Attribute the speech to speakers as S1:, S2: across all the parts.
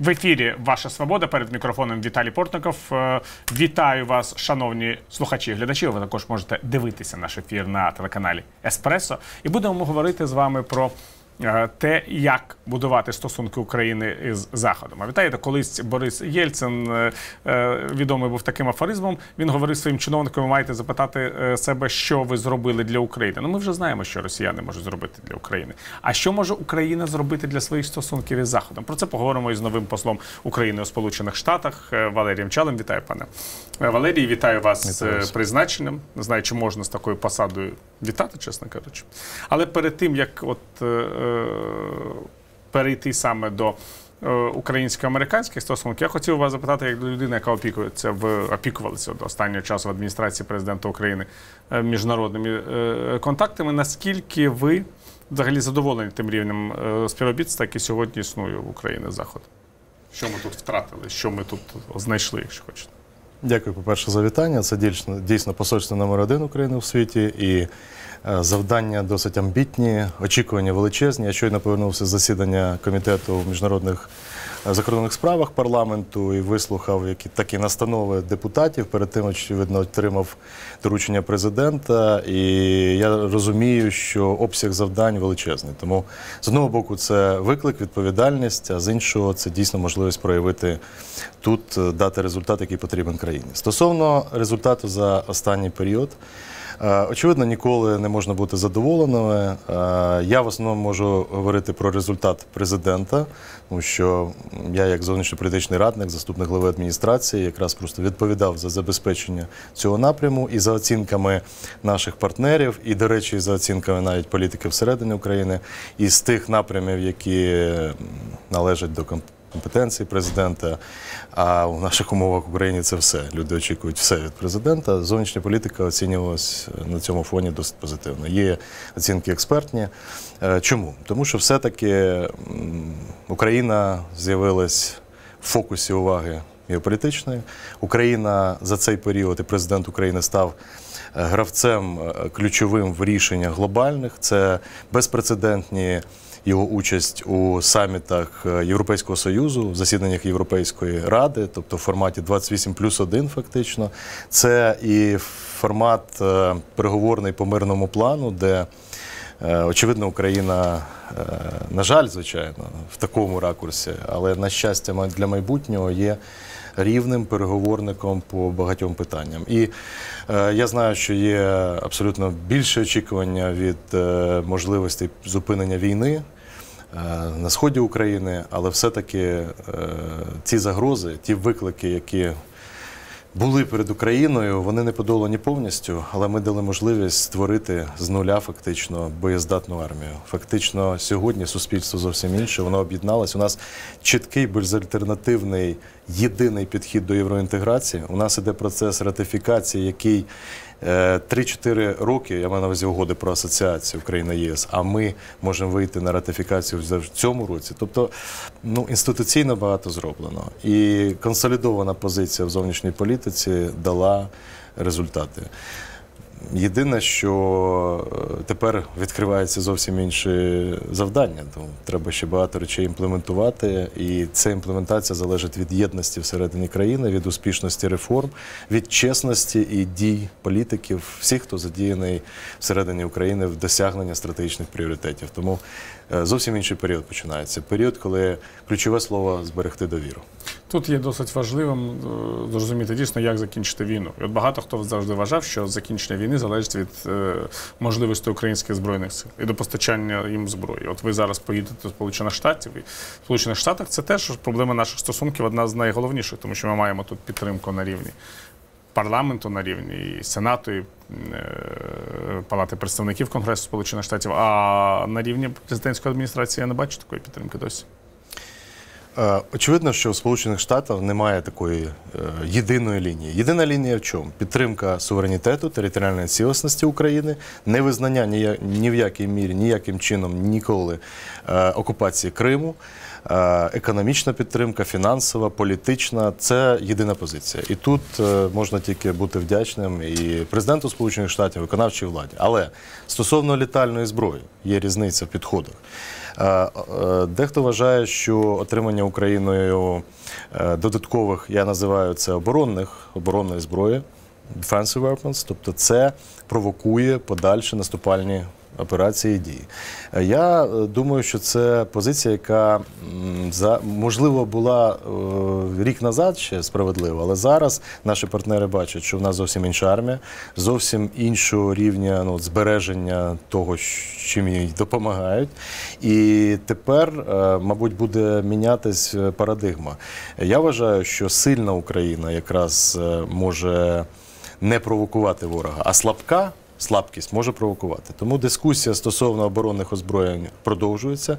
S1: В ефірі Ваша Свобода перед мікрофоном Віталій Портников. Е, Вітаю вас, шановні слухачі і глядачі. Ви також можете дивитися наш ефір на телеканалі Еспресо. І будемо говорити з вами про те, як будувати стосунки України із Заходом. А вітаєте, колись Борис Єльцин е, е, відомий був таким афоризмом. Він говорив своїм чиновникам: ви маєте запитати е, себе, що ви зробили для України. Ну ми вже знаємо, що росіяни можуть зробити для України. А що може Україна зробити для своїх стосунків із Заходом? Про це поговоримо із новим послом України у Сполучених Штатах е, Валерієм Чалем. Вітаю, пане Е, Валерій. Вітаю вас з
S2: Вітаю
S1: е, призначенням. Не знаю, чи можна з такою посадою вітати, чесно кажучи. Але перед тим як от е, е, перейти саме до е, українсько-американських стосунків, я хотів вас запитати, як людина, яка опікується в опікувалася до останнього часу в адміністрації президента України е, міжнародними е, контактами. Наскільки ви взагалі задоволені тим рівнем е, співробітства, який сьогодні існує в Україні Заход? Що ми тут втратили? Що ми тут знайшли, якщо хочете?
S2: Дякую, по-перше, за вітання. Це дійсно, дійсно посольство номер один України в світі. І е, завдання досить амбітні, очікування величезні. Я щойно повернувся з засідання комітету міжнародних закордонних справах парламенту і вислухав які такі настанови депутатів. Перед тим, очевидно, отримав доручення президента. І я розумію, що обсяг завдань величезний. Тому з одного боку, це виклик, відповідальність, а з іншого, це дійсно можливість проявити тут, дати результат, який потрібен країні. Стосовно результату за останній період. Е, Очевидно, ніколи не можна бути задоволеними. Е, Я в основному можу говорити про результат президента, тому що я, як зовнішньополітичний радник, заступник глави адміністрації, якраз просто відповідав за забезпечення цього напряму і за оцінками наших партнерів, і, до речі, за оцінками навіть політики всередині України, і з тих напрямів, які належать до комп- компетенції президента. А в наших умовах в Україні це все. Люди очікують все від президента. Зовнішня політика оцінювалась на цьому фоні досить позитивно. Є оцінки експертні. Е, Чому? Тому що все-таки Україна з'явилась в фокусі уваги геополітичної. Україна за цей період і президент України став е, гравцем е, ключовим в рішеннях глобальних. Це безпрецедентні його участь у самітах е, Європейського союзу, засіданнях Європейської ради, тобто в форматі 28 плюс 1 фактично. Це і формат е, переговорний по мирному плану, де Е, Очевидно, Україна, на жаль, звичайно, в такому ракурсі, але на щастя для майбутнього є рівним переговорником по багатьом питанням. І е, я знаю, що є абсолютно більше очікування від е, можливостей зупинення війни. е, На сході України, але все-таки е, ці загрози, ті виклики, які були перед Україною, вони не подолані повністю, але ми дали можливість створити з нуля фактично боєздатну армію. Фактично, сьогодні суспільство зовсім інше. Воно об'єдналось. У нас чіткий, безальтернативний, єдиний підхід до євроінтеграції. У нас іде процес ратифікації, який 3-4 роки, я маю на увазі угоди про асоціацію Україна ЄС, а ми можемо вийти на ратифікацію вже в цьому році. Тобто, ну інституційно багато зроблено. І консолідована позиція в зовнішній політиці дала результати. Єдине, що е, тепер відкривається зовсім інші завдання. Тому треба ще багато речей імплементувати, і ця імплементація залежить від єдності всередині країни, від успішності реформ, від чесності і дій політиків, всіх, хто задіяний всередині України в досягнення стратегічних пріоритетів. Тому е, зовсім інший період починається. Період, коли ключове слово зберегти довіру.
S1: Тут є досить важливим е, зрозуміти дійсно, як закінчити війну. І от багато хто завжди вважав, що закінчення війни залежить від е, можливості українських збройних сил і до постачання їм зброї. От ви зараз поїдете до Сполучених Штатів, і в Сполучених Штатах це теж проблема наших стосунків одна з найголовніших, тому що ми маємо тут підтримку на рівні парламенту, на рівні і Сенату, і е, Палати представників Конгресу Сполучених Штатів. А на рівні президентської адміністрації я не бачу такої підтримки досі.
S2: Е, Очевидно, що в Сполучених Штатах немає такої е, єдиної лінії. Єдина лінія в чому? Підтримка суверенітету, територіальної цілісності України, невизнання ні, в якій мірі, ніяким чином ніколи е, окупації Криму, економічна підтримка, фінансова, політична це єдина позиція. І тут можна тільки бути вдячним і президенту Сполучених Штатів, виконавчій владі. Але стосовно літальної зброї є різниця в підходах. Е, е, Дехто вважає, що отримання Україною е, додаткових, я називаю це оборонних, оборонної зброї, defensive weapons, тобто це провокує подальші наступальні операції дії. Е, Я е, думаю, що це позиція, яка можливо була е, рік назад ще справедлива, але зараз наші партнери бачать, що в нас зовсім інша армія, зовсім іншого рівня ну, збереження того, чим їй допомагають. І тепер, мабуть, буде мінятись парадигма. Я вважаю, що сильна Україна якраз може не провокувати ворога, а слабка. Слабкість може провокувати. Тому дискусія стосовно оборонних озброєнь продовжується.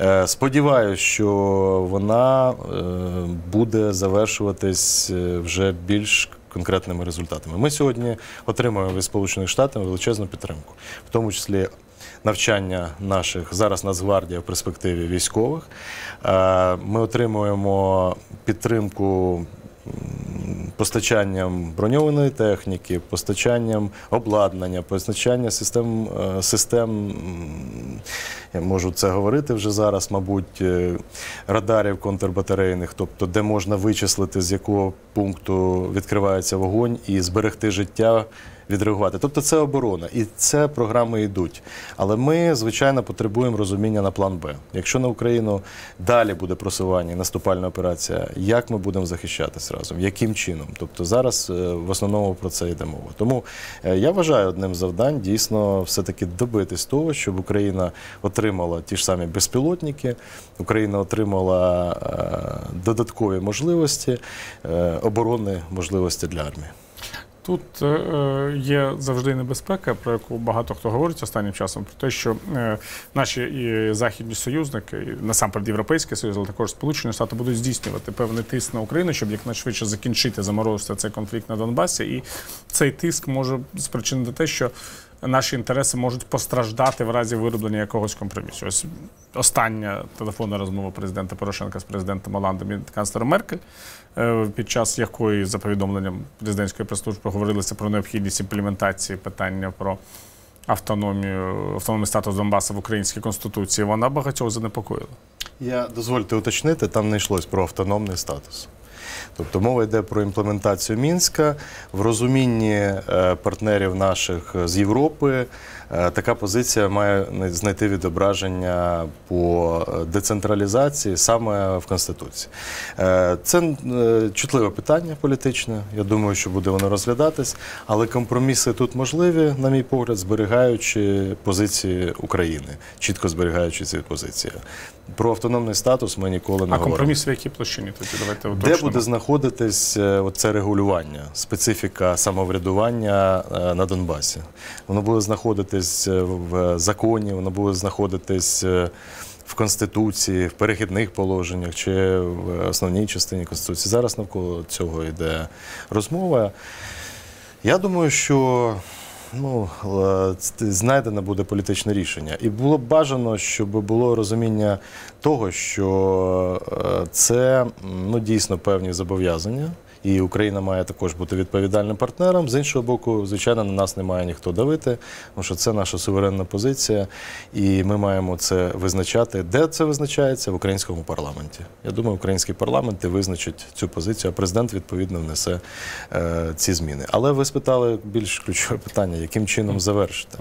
S2: Е, Сподіваюсь, що вона е, буде завершуватись е, вже більш конкретними результатами. Ми сьогодні отримуємо від Сполучених Штатів величезну підтримку, в тому числі навчання наших зараз Нацгвардія в перспективі військових. Ми отримуємо підтримку постачанням броньованої техніки, постачанням обладнання, постачання систем, е, систем, я можу це говорити вже зараз, мабуть, е, радарів контрбатарейних, тобто де можна вичислити, з якого пункту відкривається вогонь і зберегти життя. Відреагувати, тобто це оборона, і це програми йдуть. Але ми, звичайно, потребуємо розуміння на план Б. Якщо на Україну далі буде просування, наступальна операція, як ми будемо захищатись разом, яким чином? Тобто зараз е, в основному про це йде мова. Тому е, я вважаю одним з завдань дійсно все-таки добитись того, щоб Україна отримала ті ж самі безпілотники, Україна отримала е, додаткові можливості, оборонні можливості для армії.
S1: Тут е, е, є завжди небезпека, про яку багато хто говорить останнім часом, про те, що е, наші і західні союзники, і насамперед Європейський Союз, але також Сполучені Штати будуть здійснювати певний тиск на Україну, щоб якнайшвидше закінчити заморозити цей конфлікт на Донбасі. І цей тиск може спричинити те, що наші інтереси можуть постраждати в разі вироблення якогось компромісу. Ось остання телефонна розмова президента Порошенка з президентом Оландом і канцлером Меркель, е, під час якої, за повідомленням президентської прес-служби, говорилося про необхідність імплементації питання про автономію, автономний статус Донбасу в українській конституції, вона багатьох занепокоїла.
S2: Я дозвольте уточнити, там не йшлось про автономний статус. Тобто мова йде про імплементацію Мінська в розумінні е, партнерів наших з Європи. Е, Така позиція має знайти відображення по е, децентралізації саме в Конституції. Е, Це чутливе питання політичне. Я думаю, що буде воно розглядатись, але компроміси тут можливі, на мій погляд, зберігаючи позиції України, чітко зберігаючи ці позиції. Про автономний статус ми ніколи не
S1: А
S2: говоримо.
S1: компроміс в якій площині тоді давайте
S2: Де буде знаходитись це регулювання, специфіка самоврядування на Донбасі? Воно буде знаходитись е, в законі, воно буде знаходитись е, в Конституції, в перехідних положеннях чи в основній частині Конституції. Зараз навколо цього йде розмова. Я думаю, що ну, е, знайдене буде політичне рішення. І було б бажано, щоб було розуміння того, що це ну, дійсно певні зобов'язання. І Україна має також бути відповідальним партнером. З іншого боку, звичайно, на нас не має ніхто давити, тому що це наша суверенна позиція, і ми маємо це визначати. Де це визначається? В українському парламенті. Я думаю, український парламент і визначить цю позицію, а президент відповідно внесе е, ці зміни. Але ви спитали більш ключове питання, яким чином завершити.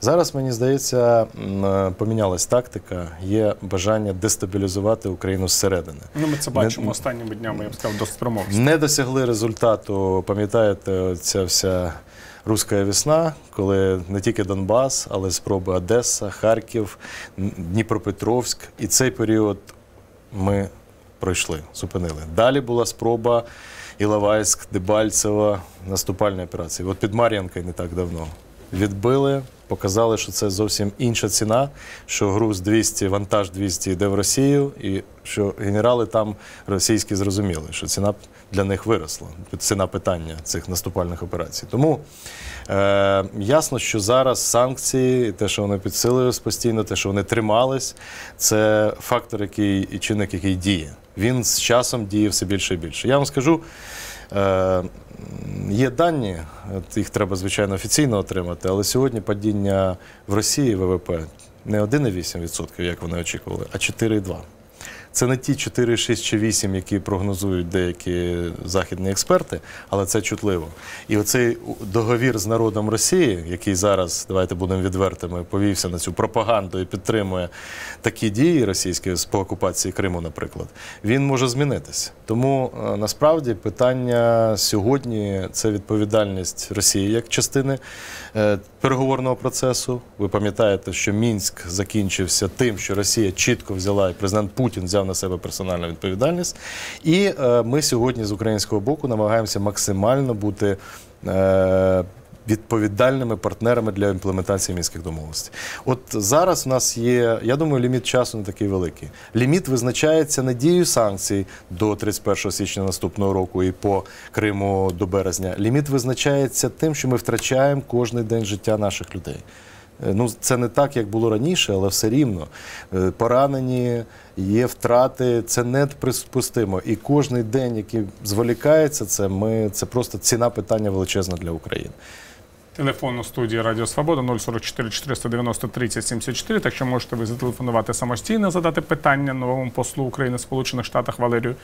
S2: Зараз мені здається, е, помінялась тактика. Є бажання дестабілізувати Україну зсередини.
S1: Ну, ми це бачимо останніми днями, я б сказав, досить промовисто.
S2: Не досягли результату, пам'ятаєте, ця вся руська весна, коли не тільки Донбас, але спроби Одеса, Харків, Дніпропетровськ. І цей період ми пройшли, зупинили. Далі була спроба Іловайськ, Дебальцево, наступальної операції. От під Мар'янкою не так давно. Відбили, показали, що це зовсім інша ціна, що груз 200, вантаж 200 йде в Росію, і що генерали там російські зрозуміли, що ціна для них виросла. Ціна питання цих наступальних операцій. Тому е, ясно, що зараз санкції, те, що вони підсилились постійно, те, що вони тримались, це фактор, який і чинник, який діє. Він з часом діє все більше і більше. Я вам скажу. Е, Є дані, їх треба, звичайно, офіційно отримати, але сьогодні падіння в Росії ВВП не 1,8%, як вони очікували, а 4,2%. Це не ті 4, 6 чи 8, які прогнозують деякі західні експерти, але це чутливо. І оцей договір з народом Росії, який зараз, давайте будемо відвертими, повівся на цю пропаганду і підтримує такі дії російські по окупації Криму, наприклад, він може змінитися. Тому е, насправді питання сьогодні це відповідальність Росії як частини е, переговорного процесу. Ви пам'ятаєте, що Мінськ закінчився тим, що Росія чітко взяла і президент Путін взяв на себе персональну відповідальність. І е, ми сьогодні з українського боку намагаємося максимально бути. Е, Відповідальними партнерами для імплементації мінських домовленостей. От зараз у нас є, я думаю, ліміт часу не такий великий. Ліміт визначається надією санкцій до 31 січня наступного року і по Криму до березня. Ліміт визначається тим, що ми втрачаємо кожний день життя наших людей. Е, Ну, це не так, як було раніше, але все рівно. Е, Поранені, є втрати, це неприпустимо. І кожний день, який зволікається, це ми це просто ціна питання величезна для України.
S1: Телефон у студії Радіо Свобода 044 490 30 74. Так що можете ви зателефонувати самостійно, задати питання новому послу України в Сполучених Штатах Валерію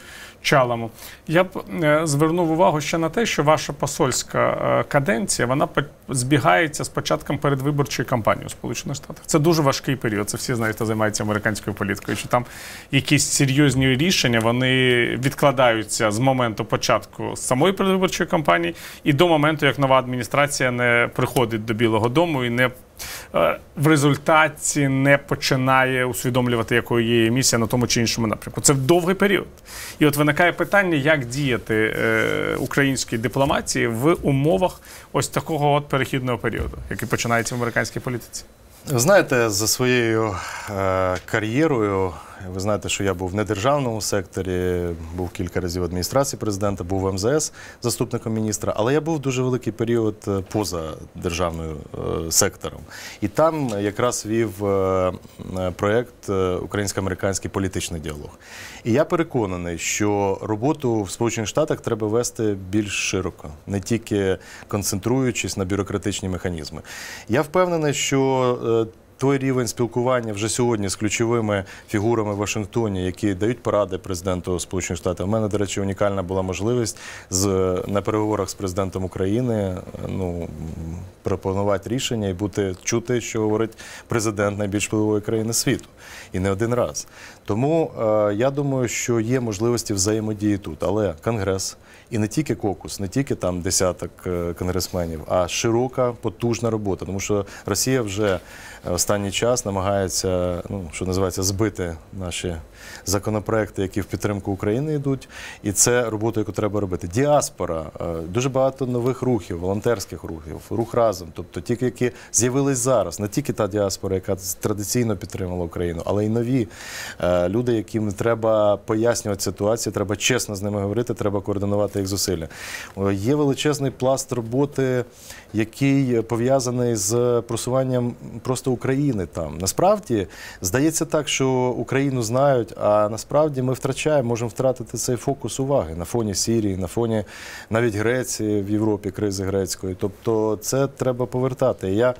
S1: Чаламу. Я б е, звернув увагу ще на те, що ваша посольська е, каденція вона збігається з початком передвиборчої кампанії у Сполучених Штатах. Це дуже важкий період. Це всі знають, хто займається американською політикою. Що там якісь серйозні рішення вони відкладаються з моменту початку самої передвиборчої кампанії і до моменту, як нова адміністрація не приходить до Білого Дому і не е, в результаті не починає усвідомлювати, якою є місія на тому чи іншому напрямку. Це довгий період. І от виникає питання, як діяти е, українській дипломатії в умовах ось такого от перехідного періоду, який починається в американській політиці.
S2: Знаєте, за своєю е, кар'єрою, ви знаєте, що я був в недержавному секторі, був кілька разів в адміністрації президента, був в МЗС заступником міністра, але я був дуже великий період е, поза державною е, сектором. І там якраз вів е, проєкт Українсько-американський політичний діалог. І я переконаний, що роботу в Сполучених Штатах треба вести більш широко, не тільки концентруючись на бюрократичні механізми. Я впевнений, що той рівень спілкування вже сьогодні з ключовими фігурами в Вашингтоні, які дають поради президенту Сполучених Штатів. У мене, до речі, унікальна була можливість з на переговорах з президентом України ну пропонувати рішення і бути чути, що говорить президент найбільш впливової країни світу, і не один раз. Тому е, я думаю, що є можливості взаємодії тут, але конгрес. І не тільки кокус, не тільки там десяток е, конгресменів, а широка, потужна робота. Тому що Росія вже останній час намагається, ну що називається, збити наші законопроекти, які в підтримку України йдуть. І це робота, яку треба робити. Діаспора, е, дуже багато нових рухів, волонтерських рухів, рух разом, тобто ті, які з'явились зараз, не тільки та діаспора, яка традиційно підтримала Україну, але й нові е, люди, яким треба пояснювати ситуацію, треба чесно з ними говорити, треба координувати їх зусилля. Е, Є величезний пласт роботи, який пов'язаний з просуванням просто України там. Насправді здається так, що Україну знають, а насправді ми втрачаємо, можемо втратити цей фокус уваги на фоні Сірії, на фоні навіть Греції в Європі, кризи грецької. Тобто це треба повертати. Я е,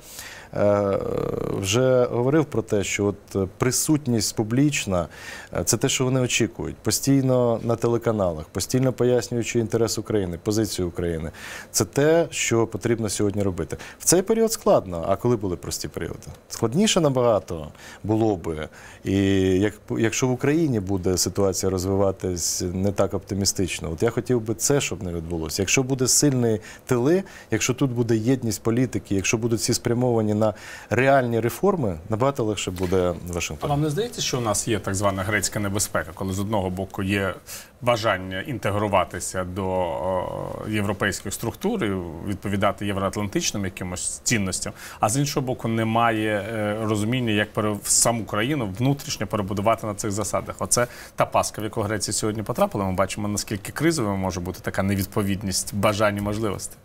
S2: вже говорив про те, що от е, присутність публічна е, це те, що вони очікують. Постійно на телеканалах, постійно пояснюючи інтерес України, позицію України. Це те, що потрібно сьогодні робити. В цей період складно. А коли були прості періоди? Складніше набагато було би. І як, якщо в Україні буде ситуація розвиватись не так оптимістично, от я хотів би це, щоб не відбулося. Якщо буде сильний тили, якщо тут буде єдність політики, якщо будуть всі спрямовані на реальні реформи, набагато легше буде
S1: А вам не здається, що у нас є так звана грецька небезпека, коли з одного боку є бажання інтегруватися до о, європейських структур і відповідати євроатлантичним якимось цінностям, а з іншого боку, немає е, розуміння, як саму країну внутрішньо перебудувати на цих засадах. Оце та паска, в яку Греція сьогодні потрапила. Ми бачимо, наскільки кризовою може бути така невідповідність бажань і можливостей.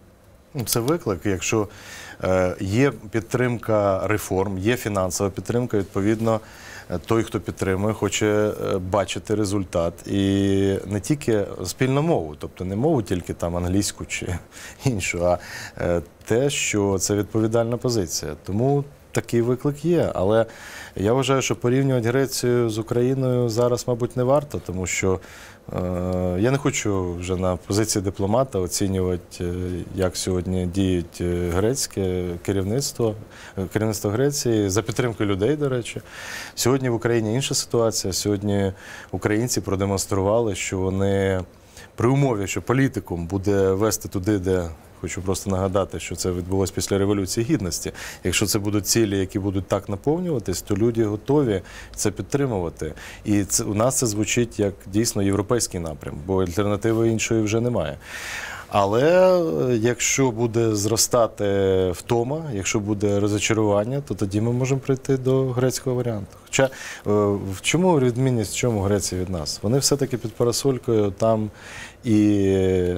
S2: Ну, Це виклик. Якщо е, є підтримка реформ, є фінансова підтримка, відповідно, е, той, хто підтримує, хоче е, бачити результат. І не тільки спільну мову, тобто не мову тільки там англійську чи іншу, а те, що це відповідальна позиція. Тому такий виклик є. Але я вважаю, що порівнювати Грецію з Україною зараз, мабуть, не варто, тому що я не хочу вже на позиції дипломата оцінювати, е, як сьогодні діють е, грецьке керівництво, е, керівництво Греції за підтримки людей, до речі. Сьогодні в Україні інша ситуація. Сьогодні українці продемонстрували, що вони при умові, що політикум буде вести туди, де. Хочу просто нагадати, що це відбулося після Революції Гідності. Якщо це будуть цілі, які будуть так наповнюватись, то люди готові це підтримувати. І це у нас це звучить як дійсно європейський напрям, бо альтернативи іншої вже немає. Але е, якщо буде зростати втома, якщо буде розочарування, то тоді ми можемо прийти до грецького варіанту. Хоча е, в чому відмінність в чому Греція від нас? Вони все-таки під парасолькою там і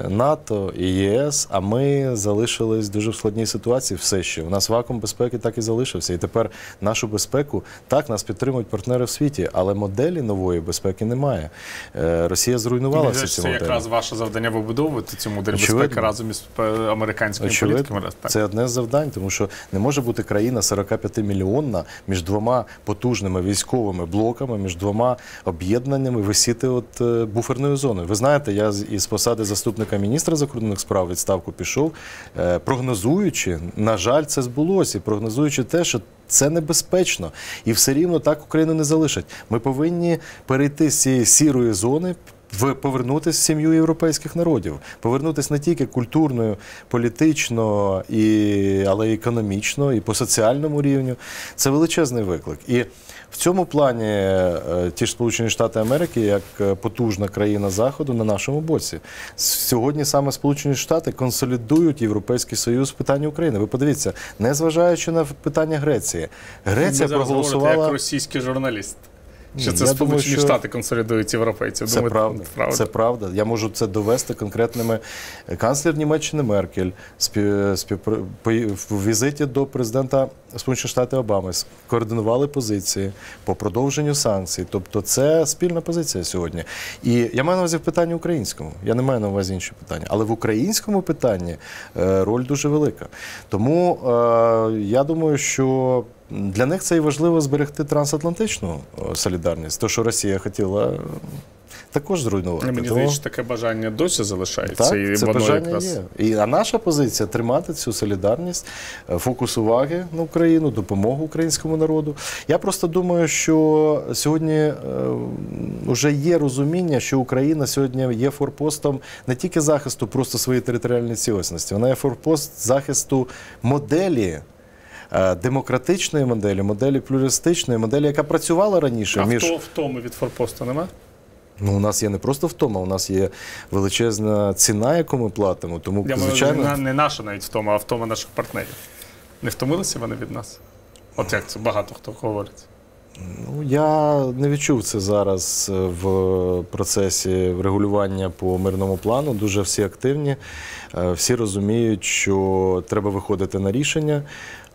S2: НАТО, і ЄС, а ми залишились дуже в складній ситуації все ще. У нас вакуум безпеки так і залишився. І тепер нашу безпеку так нас підтримують партнери в світі, але моделі нової безпеки немає. Е, Росія зруйнувала всі ці
S1: це якраз ваше завдання вибудовувати цю модель
S2: Очевидно.
S1: безпеки разом із е, американськими
S2: Очевидно,
S1: політиками. Так.
S2: це одне з завдань, тому що не може бути країна 45 мільйонна між двома потужними військовими блоками, між двома об'єднаннями висіти от е, буферною зоною. Ви знаєте, я із посади заступника міністра закордонних справ відставку пішов, е, прогнозуючи, на жаль, це збулося, прогнозуючи те, що це небезпечно, і все рівно так Україну не залишать. Ми повинні перейти з цієї сірої зони. В повернутися в сім'ю європейських народів, повернутися не тільки культурно, політично, і, але й економічно, і по соціальному рівню. Це величезний виклик. І в цьому плані е, ті ж Сполучені Штати Америки, як е, потужна країна Заходу, на нашому боці. Сьогодні саме Сполучені Штати консолідують Європейський Союз в питанні України. Ви подивіться, незважаючи на питання Греції, Греція проголосувала.
S1: як російський журналіст. Що
S2: Ні,
S1: це Сполучені
S2: думаю, що-
S1: Штати консолідують європейців?
S2: Це
S1: Думаєте,
S2: правда.
S1: правда?
S2: Це правда. Я можу це довести конкретними канцлер Німеччини Меркель спів, пої- в візиті до президента Сполучених Штатів Обами координували позиції по продовженню санкцій. Тобто, це спільна позиція сьогодні. І я маю на увазі в питанні українському. Я не маю на увазі інші питання. Але в українському питанні е, роль дуже велика. Тому е, я думаю, що. Для них це і важливо зберегти трансатлантичну е, солідарність. То, що Росія хотіла також зруйнувати.
S1: Мені здається, що таке бажання досі залишається.
S2: так,
S1: і
S2: це
S1: воно
S2: бажання
S1: якраз...
S2: є. І, а наша позиція тримати цю солідарність, е, фокус уваги на Україну, допомогу українському народу. Я просто думаю, що сьогодні е, вже є розуміння, що Україна сьогодні є форпостом не тільки захисту просто своєї територіальної цілісності, вона є форпост захисту моделі. Е, Демократичної моделі, моделі плюристичної, моделі, яка працювала раніше
S1: А
S2: між
S1: втоми від форпосту нема?
S2: Ну, у нас є не просто втома, у нас є величезна ціна, яку ми платимо. Тому,
S1: Я
S2: звичайно,
S1: не, не наша навіть втома, а втома наших партнерів. Не втомилися вони від нас? От як це багато хто говорить.
S2: ну, я не відчув це зараз е, в процесі регулювання по мирному плану. Дуже всі активні, е, всі розуміють, що треба виходити на рішення.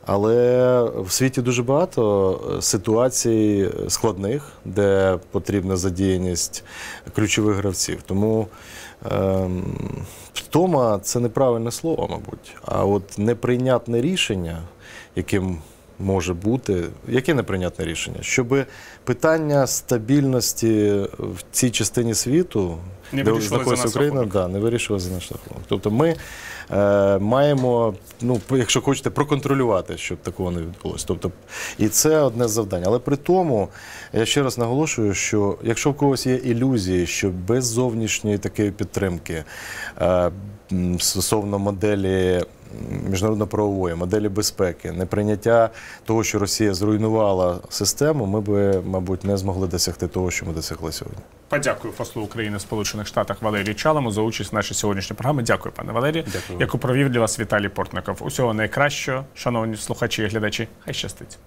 S2: Але в світі дуже багато е, ситуацій складних, де потрібна задіяність ключових гравців. Тому ем, втома це неправильне слово, мабуть. А от неприйнятне рішення, яким може бути, яке неприйнятне рішення? Щоб питання стабільності в цій частині світу,
S1: Не
S2: де знаходиться Україна, да, не вирішили за наш рахунок. Тобто ми е, маємо, ну, якщо хочете, проконтролювати, щоб такого не відбулося. Тобто, і це одне з завдань. Але при тому, я ще раз наголошую, що якщо в когось є ілюзії, що без зовнішньої такої підтримки е, стосовно моделі. Міжнародно-правової моделі безпеки, неприйняття того, що Росія зруйнувала систему, ми би, мабуть, не змогли досягти того, що ми досягли сьогодні.
S1: Подякую послу України в Сполучених Штатах Валерію Чалому за участь в нашій сьогоднішній програмі. Дякую, пане Валерію.
S2: Дякую.
S1: Яку провів для вас Віталій Портников. Усього найкращого, шановні слухачі і глядачі. Хай щастить.